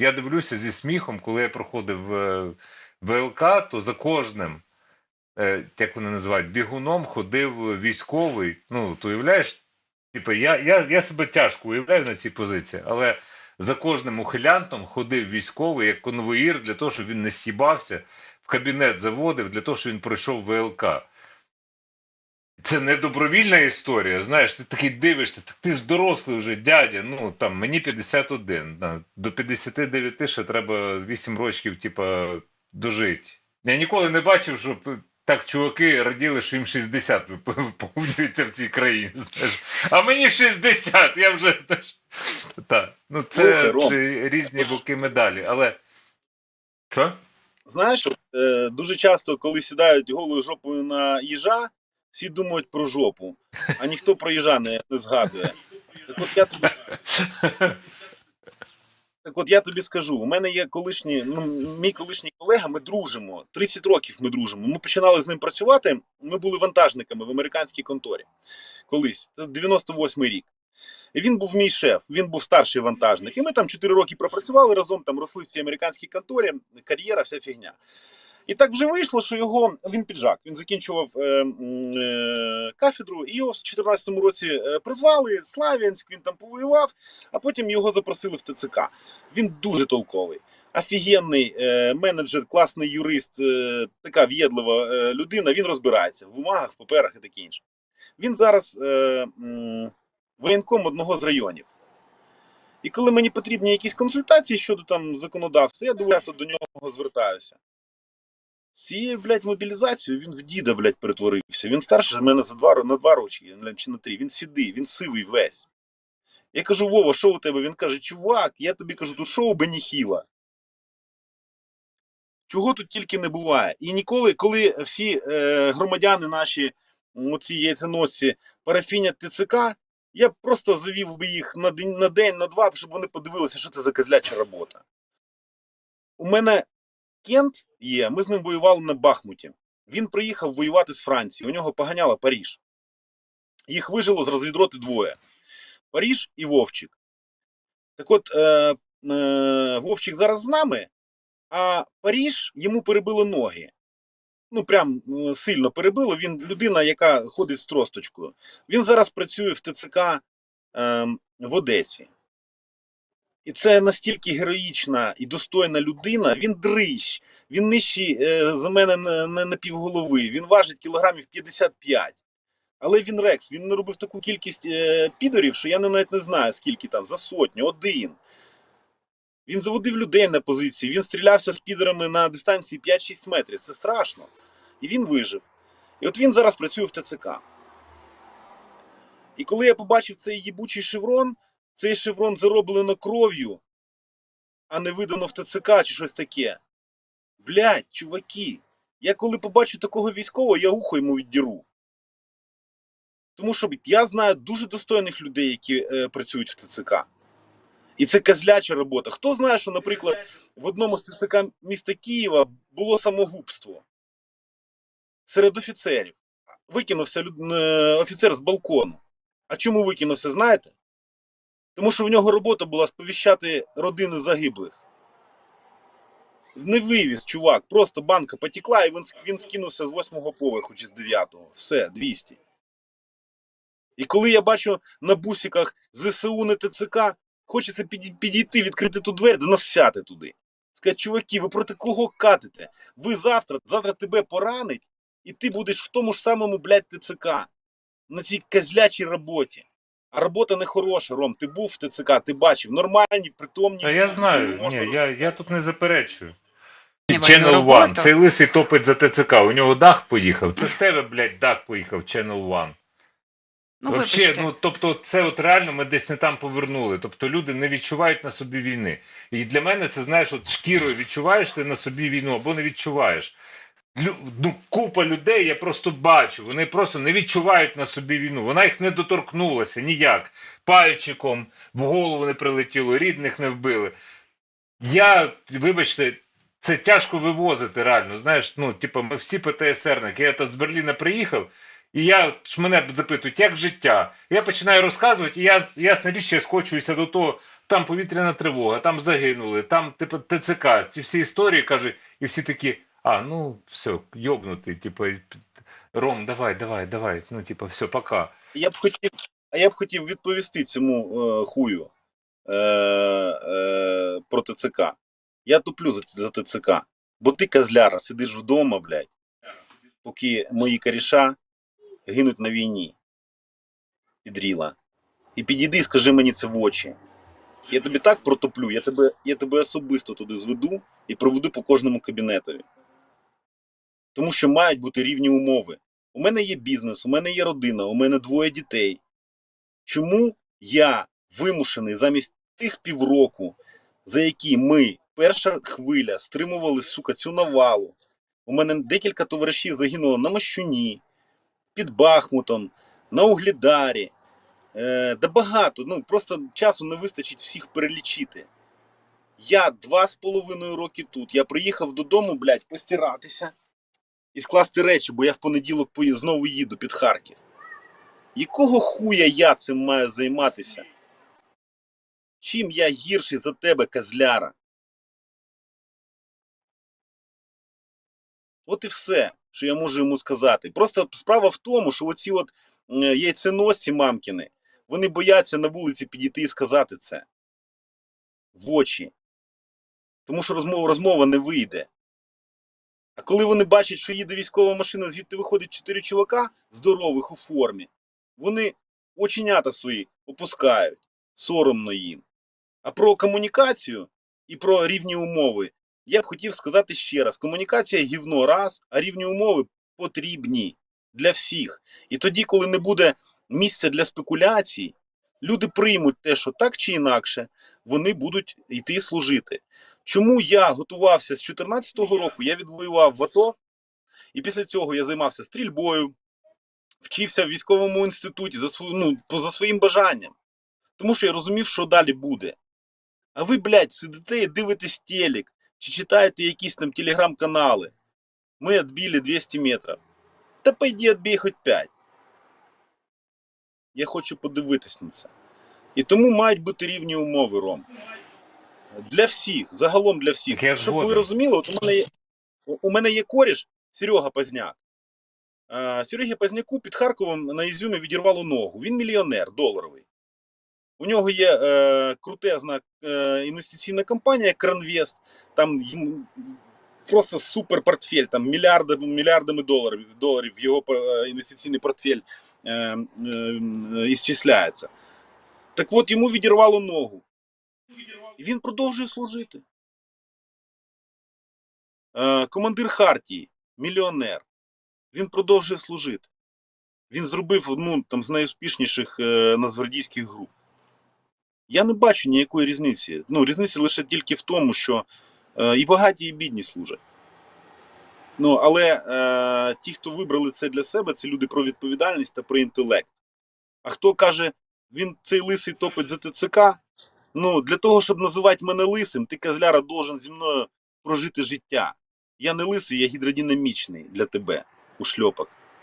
я дивлюся зі сміхом, коли я проходив е, ВЛК, то за кожним, е, як вони називають, бігуном ходив військовий. Ну, ти уявляєш? Типу, я, я, я себе тяжко уявляю на цій позиції, але за кожним ухилянтом ходив військовий як конвоїр для того, щоб він не с'їбався, в кабінет заводив для того, щоб він пройшов ВЛК. Це не добровільна історія. Знаєш, ти такий дивишся, так ти ж дорослий вже дядя. Ну там мені 51. До 59 ще треба 8 років, типа, дожити. Я ніколи не бачив, щоб так чуваки раділи, що їм 60 вип- виповнюється в цій країні. Знаєш. А мені 60, я вже знаєш. Так. Ну, це, це різні боки медалі. Але. Що? Знаєш, е, дуже часто, коли сідають голою жопою на їжа, всі думають про жопу, а ніхто про їжа не, не згадує. Так от я тобі, так от я тобі скажу: у мене є колишній, ну, мій колишній колега, ми дружимо. 30 років ми дружимо. Ми починали з ним працювати. Ми були вантажниками в американській конторі колись. Це 98-й рік. І він був мій шеф, він був старший вантажник. І ми там 4 роки пропрацювали разом, там росли в цій американській конторі, кар'єра, вся фігня. І так вже вийшло, що його він піджак. Він закінчував е, е, кафедру, і його в 2014 році е, призвали Слав'янськ, він там повоював, а потім його запросили в ТЦК. Він дуже толковий. Офігенний е, менеджер, класний юрист, е, така в'єдлива е, людина. Він розбирається в бумагах, в паперах і таке інше. Він зараз е, м, воєнком одного з районів. І коли мені потрібні якісь консультації щодо там законодавства, я дуже до нього звертаюся. Цією, блядь, мобілізацією він в діда, блядь, перетворився. Він старший мене за два, на два роки чи на три. Він сідий, він сивий весь. Я кажу, Вова, що у тебе? Він каже, чувак, я тобі кажу, тут шоу Беніхіла. Чого тут тільки не буває. І ніколи, коли всі е, громадяни наші, оці яйценосці, парафінять ТЦК, я просто завів би їх на день, на день, на два, щоб вони подивилися, що це за козляча робота. У мене Кент є, ми з ним воювали на Бахмуті. Він приїхав воювати з Франції. У нього поганяла Паріж. Їх вижило з розвідроти двоє: Паріж і Вовчик. Так от, е, е, Вовчик зараз з нами, а Паріж йому перебило ноги. Ну, прям е, сильно перебило. Він людина, яка ходить з тросточкою. Він зараз працює в ТЦК е, в Одесі. І це настільки героїчна і достойна людина. Він дрищ, він нижчий е, за мене на, на, півголови, він важить кілограмів 55. Але він рекс, він не робив таку кількість е, підорів, що я навіть не знаю, скільки там, за сотню, один. Він заводив людей на позиції, він стрілявся з підерами на дистанції 5-6 метрів. Це страшно. І він вижив. І от він зараз працює в ТЦК. І коли я побачив цей їбучий шеврон, цей шеврон зароблено кров'ю, а не видано в ТЦК чи щось таке. Блядь, чуваки, я коли побачу такого військового, я ухо йому віддіру. Тому що я знаю дуже достойних людей, які е, працюють в ТЦК. І це козляча робота. Хто знає, що, наприклад, в одному з ТЦК міста Києва було самогубство серед офіцерів. Викинувся е, офіцер з балкону. А чому викинувся, знаєте? Тому що в нього робота була сповіщати родини загиблих. Не вивіз, чувак. Просто банка потекла, і він, він скинувся з восьмого поверху чи з дев'ятого. Все, 200. І коли я бачу на бусиках ЗСУ на ТЦК, хочеться підійти, відкрити ту двері, да насяти туди. Сказати, чуваки, ви проти кого катите? Ви завтра, завтра тебе поранить, і ти будеш в тому ж самому, блядь, ТЦК. На цій козлячій роботі. А робота не хороша, Ром. Ти був в ТЦК, ти бачив нормальні, притомні. Та я знаю, Можна ні, я, я тут не заперечую. Channel. One, цей лисий топить за ТЦК, у нього дах поїхав. Це в тебе, блядь, дах поїхав, Channel One. Ну, Вообще, вибачте. ну тобто, це от реально ми десь не там повернули. Тобто люди не відчувають на собі війни. І для мене це знаєш, от шкірою відчуваєш ти на собі війну або не відчуваєш. Ну, купа людей я просто бачу. Вони просто не відчувають на собі війну. Вона їх не доторкнулася ніяк. Пальчиком в голову не прилетіло, рідних не вбили. Я, вибачте, це тяжко вивозити реально. Знаєш, ну, типу, ми всі ПТСРники. Я то з Берліна приїхав. І я ж мене запитують, як життя. Я починаю розказувати, і я ясна річ, я скочуюся до того, там повітряна тривога, там загинули, там типу ТЦК, ці всі історії каже, і всі такі, а, ну все, йобнутий, типу, Ром, давай, давай, давай. Ну, типу, все, пока. Я б хотів, а я б хотів відповісти цьому е, хую е, е, про ТЦК. Я туплю за, за ТЦК. Бо ти, козляра, сидиш вдома, блядь, поки мої коріша гинуть на війні. Підріла. І підійди і скажи мені це в очі. Я тобі так протоплю, я тебе, я тебе особисто туди зведу і проведу по кожному кабінетові. Тому що мають бути рівні умови. У мене є бізнес, у мене є родина, у мене двоє дітей. Чому я вимушений замість тих півроку, за які ми, перша хвиля, стримували, сука, цю навалу? У мене декілька товаришів загинуло на Мощуні, під Бахмутом, на Углідарі. Е, да багато, ну просто часу не вистачить всіх перелічити. Я два з половиною роки тут. Я приїхав додому, блядь, постиратися і скласти речі, бо я в понеділок знову їду під Харків. Якого хуя я цим маю займатися? Чим я гірший за тебе, козляра? От і все, що я можу йому сказати. Просто справа в тому, що оці от яйценосці мамкіни, вони бояться на вулиці підійти і сказати це в очі. Тому що розмова, розмова не вийде. А коли вони бачать, що їде військова машина, звідти виходить чотири чувака здорових у формі, вони оченята свої опускають, соромно їм. А про комунікацію і про рівні умови я б хотів сказати ще раз: комунікація гівно раз, а рівні умови потрібні для всіх. І тоді, коли не буде місця для спекуляцій, люди приймуть те, що так чи інакше вони будуть йти служити. Чому я готувався з 2014 року? Я відвоював в АТО, і після цього я займався стрільбою, вчився в військовому інституті за, ну, за своїм бажанням. Тому що я розумів, що далі буде. А ви, блядь, сидите і дивитесь телек, чи читаєте якісь там телеграм-канали. Ми відбили 200 метрів. Та пойди відбій хоч 5. Я хочу подивитись на це. І тому мають бути рівні умови, Ром. Для всіх, загалом для всіх. Я Щоб ви розуміли, от у мене є, у- мене є коріш Серега Пазняк. Е, Серегі Пазняку під Харковом на Ізюмі відірвало ногу. Він мільйонер доларовий. У нього є е, крутезна е, інвестиційна компанія Кранвест. Там просто супер портфель, там мільярди, мільярдами доларів, доларів його інвестиційний портфель е, е, е, ісчисляється. Так от йому відірвало ногу. І він продовжує служити. Е, командир Хартії, мільйонер. Він продовжує служити. Він зробив одну там, з найуспішніших е, нацгвардійських груп. Я не бачу ніякої різниці. Ну, різниця лише тільки в тому, що і багаті, і бідні служать. Ну, але е, ті, хто вибрали це для себе, це люди про відповідальність та про інтелект. А хто каже, він цей лисий топить за ТЦК, ну, для того, щоб називати мене лисим, ти, козляра, должен зі мною прожити життя. Я не лисий, я гідродинамічний для тебе, ушльопок.